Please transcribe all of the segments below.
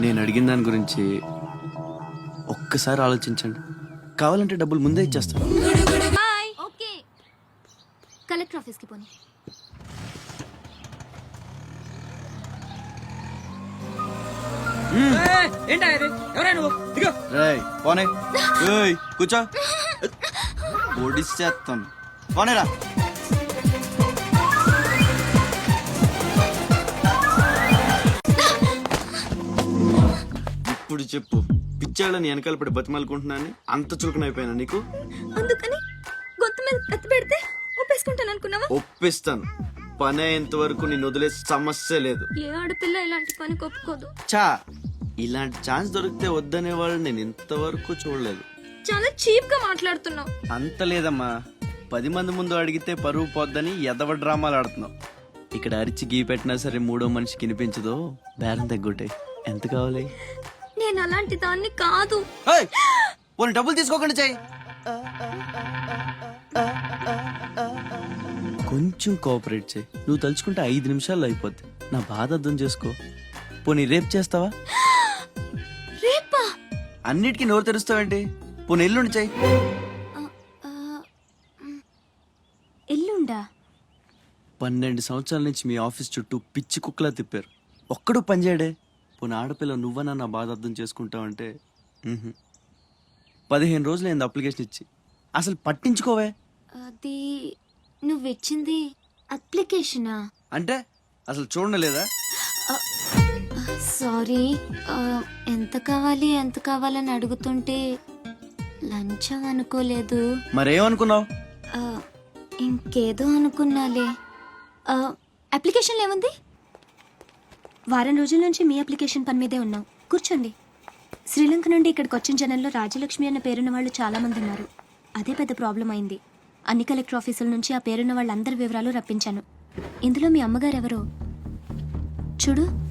నేను అడిగిన దాని గురించి ఒక్కసారి ఆలోచించండి. కావాలంటే డబ్బులు ముందే ఇచ్చేస్తాను. ఓకే కలెక్టర్ ఆఫీస్కి పోనీ. కూర్చో. ఒడిసేస్తాను పోనేరా ఇప్పుడు చెప్పు పిచ్చాళ్ళని వెనకాల పడి బతిమాలుకుంటున్నాను అంత చులకనైపోయినా నీకు? అందుకని గొంతు మీద కత్తి పెడితే ఒప్పేసుకుంటాను అనుకున్నావా? ఒప్పిస్తాను. పని అయ్యేంత వరకు నేను వదిలే సమస్య లేదు. ఏ ఆడపిల్ల ఇలాంటి పని ఒప్పుకోదు. చా ఇలాంటి ఛాన్స్ దొరికితే వద్దనే వాళ్ళు నేను ఇంతవరకు చూడలేదు. చాలా చీప్గా మాట్లాడుతున్నావు. అంత లేదమ్మా. పది మంది ముందు అడిగితే పరువు పోద్దని ఎదవ డ్రామాలు ఆడుతున్నావు ఇక్కడ అరిచి గీ పెట్టినా సరే మూడో మనిషికి వినిపించదో. బేరం తగ్గుంటే ఎంత కావాలి? నేను అలాంటి దాన్ని కాదు. పోనీ డబ్బులు తీసుకోకుండా చెయ్యి కొంచెం కోఆపరేట్ చేయి. నువ్వు తలుచుకుంటే ఐదు నిమిషాల్లో అయిపోద్ది. నా బాధ అర్థం చేసుకో. పోనీ రేపు చేస్తావా? అన్నిటికీ నోరు తెరుస్తావేంటి? పోనీ ఎల్లుండి చెయ్యి ఆ, ఆ, మ్. ఎల్లుండా పన్నెండు సంవత్సరాల నుంచి మీ ఆఫీస్ చుట్టూ పిచ్చి కుక్కలా తిప్పారు. ఒక్కడు పనిచేయడే పోనీ ఆడపిల్ల నువ్వనా నా బాధ అర్థం చేసుకుంటావంటే మ్హూ. పదిహేను రోజులు అయింది అప్లికేషన్ ఇచ్చి. అసలు పట్టించుకోవే. అది నువ్వు ఇచ్చింది అప్లికేషనా? అంటే అసలు చూడలేదా? సారీ ఎంత కావాలి ఎంత కావాలని అడుగుతుంటే లంచం అనుకోలేదు. మరేమనుకున్నావు? ఆ, ఇంకేదో అనుకున్నాలే. అప్లికేషన్లో ఏముంది? వారం రోజుల నుంచి మీ అప్లికేషన్ పని మీదే ఉన్నాం. కూర్చోండి. శ్రీలంక నుండి ఇక్కడికి వచ్చిన జనంలో రాజలక్ష్మి అన్న పేరున్న వాళ్ళు చాలామంది ఉన్నారు. అదే పెద్ద ప్రాబ్లం అయింది. అన్ని కలెక్టర్ ఆఫీసుల నుంచి ఆ పేరున్న వాళ్ళందరి వివరాలు రప్పించాను. ఇందులో మీ అమ్మగారు ఎవరో చూడు.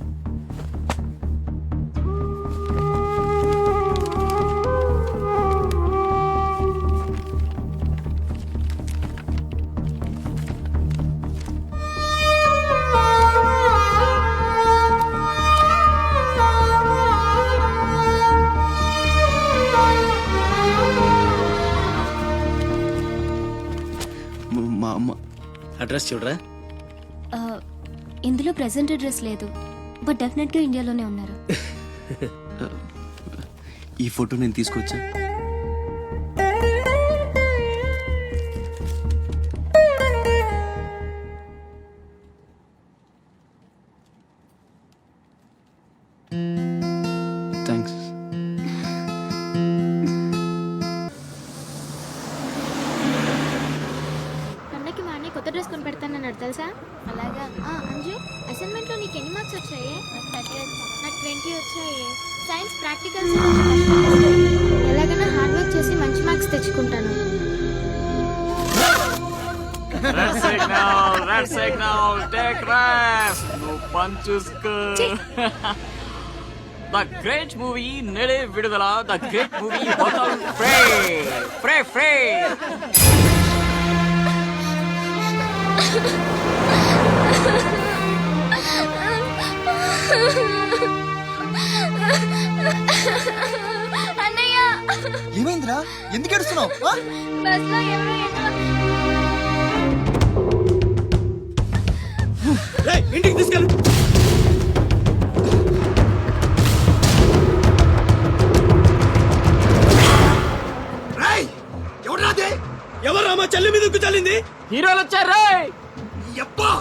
అడ్రస్ చూడరా? ఆ, ఇందులో ప్రెసెంట్ అడ్రస్ లేదు బట్ డెఫినెట్గా ఇండియాలోనే ఉన్నారు. ఈ ఫోటో నేను తీసుకొచ్చా? అసైన్మెంట్లో నీకు ఎన్ని మార్క్స్ వచ్చాయి? నాకు ట్వంటీ వచ్చాయి. సైన్స్ ప్రాక్టికల్స్ ఎలాగైనా హార్డ్ వర్క్ చేసి మంచి మార్క్స్ తెచ్చుకుంటాను. ద గ్రేట్ మూవీ నెడే విడుదల ద గ్రేట్ మూవీ ఫ్రే ఫ్రే ఫ్రే అన్నయ్య. ఏమైందిరా? ఎందుకు ఏడుస్తున్నావు? ఆ? బస్లో ఎవరో రేయ్, ఇంటికి తీసుకెళ్ళు. ఎవరు మా చెల్లి మీద ఉక్కు చల్లింది? హీరోలు వచ్చారు ఎప్పా?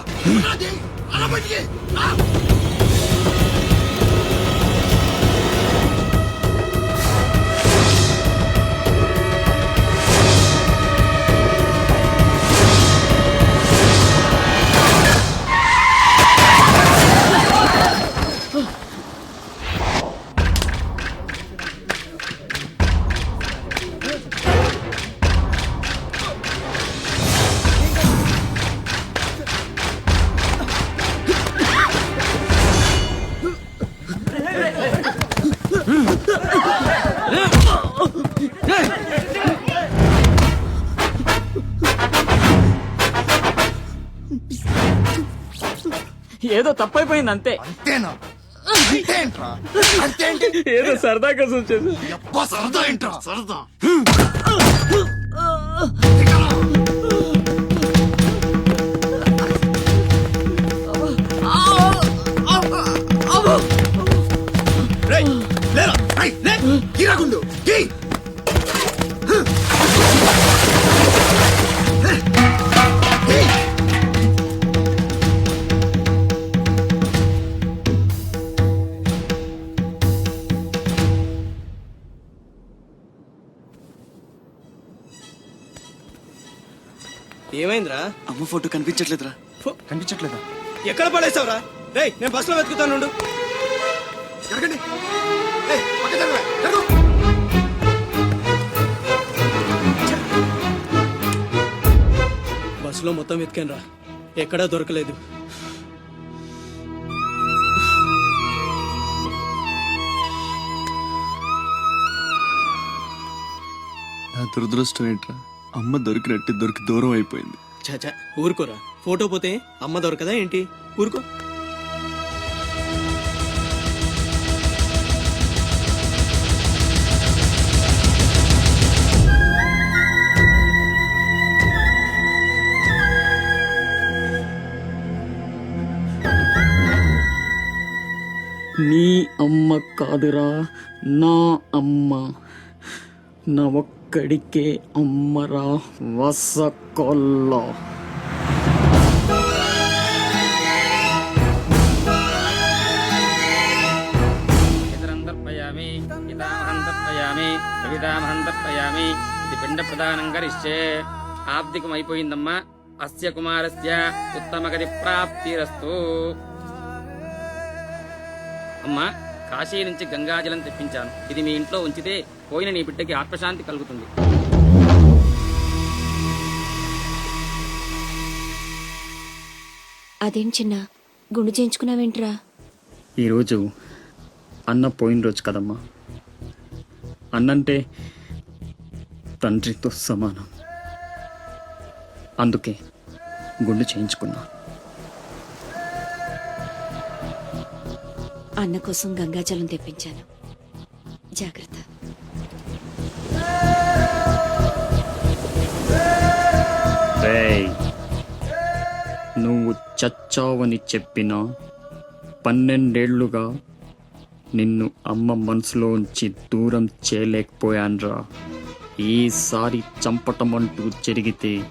ఏదో తప్పైపోయింది అంతే అంతేనా? అంతేంట్రా? అంతేంటి? ఏదో సరదా కోసం చేసి సరదా ఏంట్రా? సరదా. రేయ్, లేరా? రేయ్, లే కీరాకుండు కీ! ఏమైందిరా? అమ్మ ఫోటో కనిపించట్లేదురా. కనిపించట్లేదా? ఎక్కడ పడేసావురా రేయ్ నేను బస్సులో వెతుకుతాను. జరగండి. బస్సులో మొత్తం వెతికాను రా ఎక్కడా దొరకలేదు. దురదృష్టం ఏంట్రా? అమ్మ దొరికినట్టు దొరికి దూరం అయిపోయింది. చాచా ఊరుకోరా. ఫోటో పోతే అమ్మ దొరకదా ఏంటి? ఊరుకో. నీ అమ్మ కాదురా నా అమ్మ. నా ఒక్కడికే అమ్మరా వసకొల్ల. పితరందర్పయామి పితామహం తర్పయామి కవితామహం ఇది పిండ ప్రదానం కరిష్యే ఆబ్దికం అయిపోయిందమ్మా అస్య కుమారస్య ఉత్తమగతి ప్రాప్తిరస్తు. అమ్మా కాశీ నుంచి గంగాజలం తెప్పించాను. ఇది మీ ఇంట్లో ఉంచితే పోయిన నీ బిడ్డకి ఆత్మశాంతి కలుగుతుంది. అదేం చిన్న గుండు చేయించుకున్నావేంట్రా? ఈరోజు అన్న పోయిన రోజు కదమ్మా. అన్నంటే తండ్రితో సమానం. అందుకే గుండు చేయించుకున్నా. అన్న కోసం గంగాజలం తెప్పించాను. జాగ్రత్త. నువ్వు చచ్చావని చెప్పిన పన్నెండేళ్ళుగా నిన్ను అమ్మ మనసులోంచి దూరం చేయలేకపోయాన్రా. ఈసారి చంపటం అంటూ జరిగితే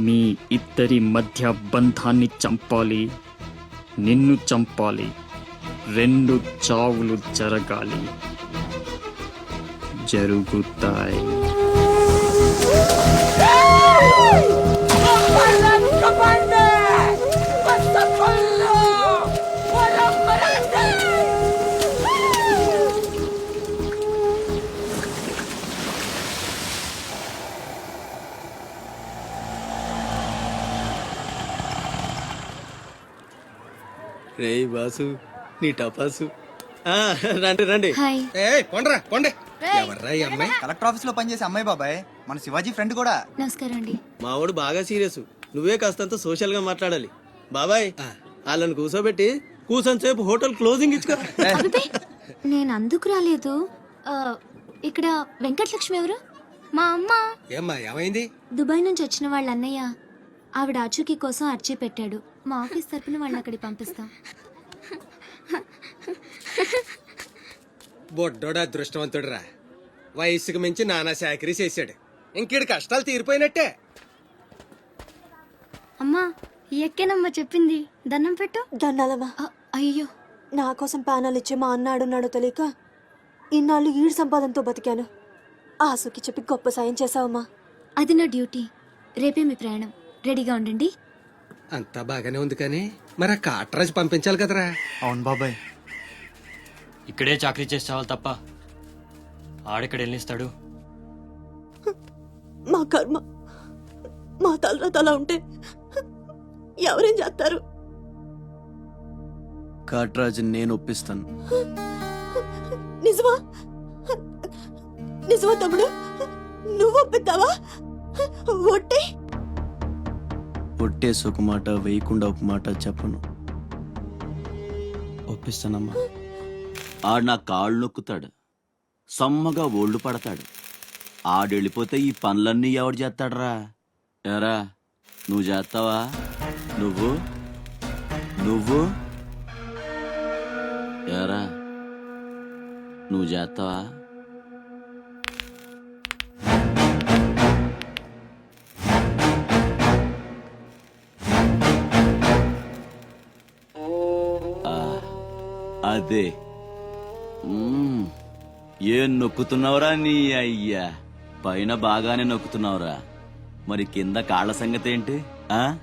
మీ ఇద్దరి మధ్య బంధాన్ని చంపాలి. నిన్ను చంపాలి. రెండు చావులు జరగాలి. జరుగుతాయి. రేయ్ బాసు నీ టపాసు. ఆ, రండి రండి. హాయ్. ఏయ్ పొండ్రా పొండే. ఎవర్రా ఈ అమ్మాయి? కలెక్టర్ ఆఫీస్లో పనిచేసే అమ్మాయి బాబాయ్ మన శివాజీ ఫ్రెండ్ కూడా. నమస్కారం అండి. మావాడు బాగా సీరియస్. నువ్వే కాస్తంత సోషల్గా మాట్లాడాలి. బాబాయ్ వాళ్ళని కూర్చోబెట్టి కూర్చొని సేపు హోటల్ క్లోజింగ్ ఇచ్చుకో. అబ్బే, నేను అందుకు రాలేదు. ఆ, ఇక్కడ వెంకటలక్ష్మి ఎవరు? మా అమ్మ. ఏమ్మా ఏమైంది? దుబాయ్ నుంచి వచ్చిన వాళ్ళ అన్నయ్య ఆవిడ ఆచూకీ కోసం అర్చీ పెట్టాడు. మా ఆఫీస్ తరపున వాళ్ళని అక్కడికి పంపిస్తాం. బొడ్డోడు అదృష్టవంతుడురా. వయసుకు మించి నానా చాకరీ చేశాడు. ఇంకేడు కష్టాలు తీరిపోయినట్టే. అమ్మా ఎక్కేనమ్మా చెప్పింది. దండం పెట్టు. దండాలమ్మా. అయ్యో. నా కోసం ప్యానాలు ఇచ్చి మా అన్న ఆడున్నాడో తెలియక ఇన్నాళ్ళు ఈడు సంపాదనతో బతికాను. ఆసుకి చెప్పి గొప్ప సాయం చేసావమ్మా అది నా డ్యూటీ. రేపే మీ ప్రయాణం. రెడీగా ఉండండి. అంతా బాగానే ఉంది కానీ మరి ఆ కాట్రాజ్ పంపించాలి కదరా. అవును బాబాయ్. ఇక్కడే చాకరీ చేసి చావాలి తప్ప ఆడెక్కడ వెళ్ళిస్తాడు? మా కర్మ మా తలరాత అలా ఉంటే ఎవరేం చేస్తారు? కాట్రాజు నేను ఒప్పిస్తాను. నిజమా? నిజమా తమ్ముడు? నువ్వు ఒప్పిద్దావా ఒట్టే? పొట్టేసి ఒక మాట వేయకుండా ఒక మాట చెప్పను. ఒప్పిస్తానమ్మా. ఆడు నా కాళ్ళు నొక్కుతాడు. సమ్మగా ఓళ్ళు పడతాడు. ఆడెళ్ళిపోతే ఈ పనులన్నీ ఎవడు చేస్తాడరా? ఎరా నువ్వు చేస్తావా? నువ్వు? నువ్వు? ఎరా నువ్వు చేస్తావా? అదే. మ్మ్. ఏం నొక్కుతున్నావురా నీ అయ్యా? పైన బాగానే నొక్కుతున్నావురా. మరి కింద కాళ్ళ సంగతి ఏంటి? ఆ?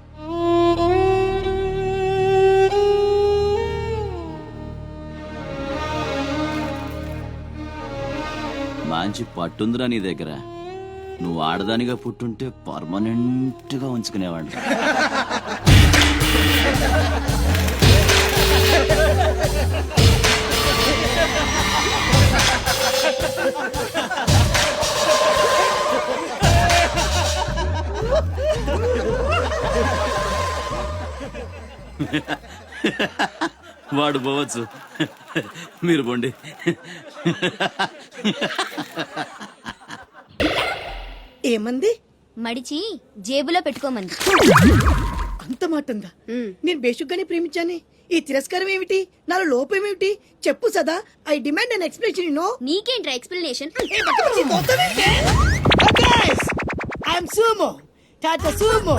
మంచి పట్టుందిరా నీ దగ్గర. నువ్వు ఆడదానిగా పుట్టుంటే పర్మనెంట్గా ఉంచుకునేవాడు వాడు పోవచ్చు. మీరు పోండి. ఏమంది? మడిచి జేబులో పెట్టుకోమంది. అంత మాట ఉందా నేను బేషుగ్గానే ప్రేమించానే? ఈ తిరస్కారం ఏమిటి? నాలో లోపం ఏమిటి? చెప్పు Sada. I demand an explanation no నీకేంట్రా explanation I'm sumo Tata sumo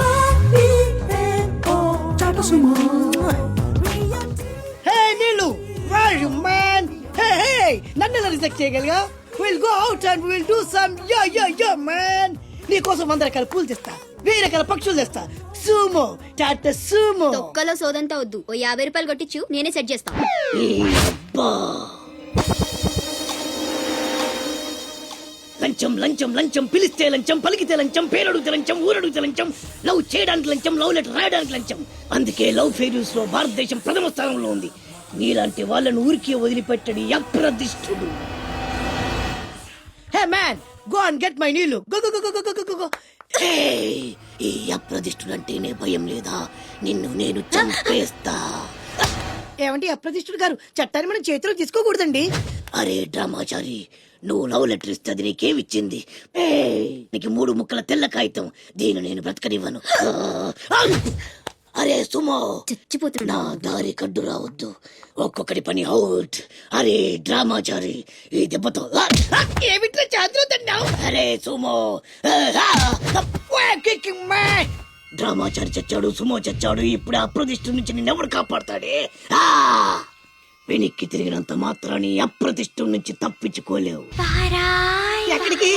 hey నీళ్ళు where you man? Hey hey నన్ను ఎలా reject చేయగలిగా? Will go out and will do some yo yo yo man నీ కోసం వంద రకాల పూలు తెస్తా. వెయ్యి రకాల పక్షులు తెస్తా. సూమో టాటా సూమో. తొక్కలో సోదంతా వద్దు. ఓ యాభై రూపాయలు కొట్టించు నేనే సెట్ చేస్తాను లంచం లంచం లంచం పిలిస్తే లంచం పలికితే లంచం పేరడుగుతే లంచం ఊరడుగుతే లంచం లవ్ చేయడానికి లంచం లవ్ లెటర్ రాయడానికి లంచం. అందుకే లవ్ ఫెయిల్యూర్స్లో భారతదేశం ప్రథమ స్థానంలో ఉంది. నీలాంటి వాళ్ళను ఊరికే వదిలిపెట్టడి అప్రదిష్టుడు. Hey man go and get my నీళ్ళు. Go go go go go go go. ఈ అప్రదిష్టుడు అంటేనే భయం లేదా? నిన్ను నేను చంపేస్తా. ఏమండి అప్రదిష్టుడు గారు చట్టాన్ని మనం చేతిలో తీసుకోకూడదండి. అరే డ్రామాచారి నువ్వు లవ్ లెటర్ ఇస్తే అది నీకేమిచ్చింది? నీకు మూడు ముక్కల తెల్ల కాగితం దీన్ని నేను బ్రతకనివ్వను! అరే సుమో చచ్చిపోతున్నా నా దారి కడ్డు రావద్దు. ఒక్కొక్కటి పని అవుట్. అరే డ్రామాచారి ఈ దెబ్బతో! ఏమిట్రా అరే సుమో డ్రామాచారి చచ్చాడు సుమో చచ్చాడు. ఇప్పుడు అప్రతిష్ఠ నుంచి నిన్నెవడు కాపాడతాడే! వెనక్కి తిరిగినంత మాత్రాన్ని అప్రతిష్ఠ నుంచి తప్పించుకోలేవు. ఎక్కడికి?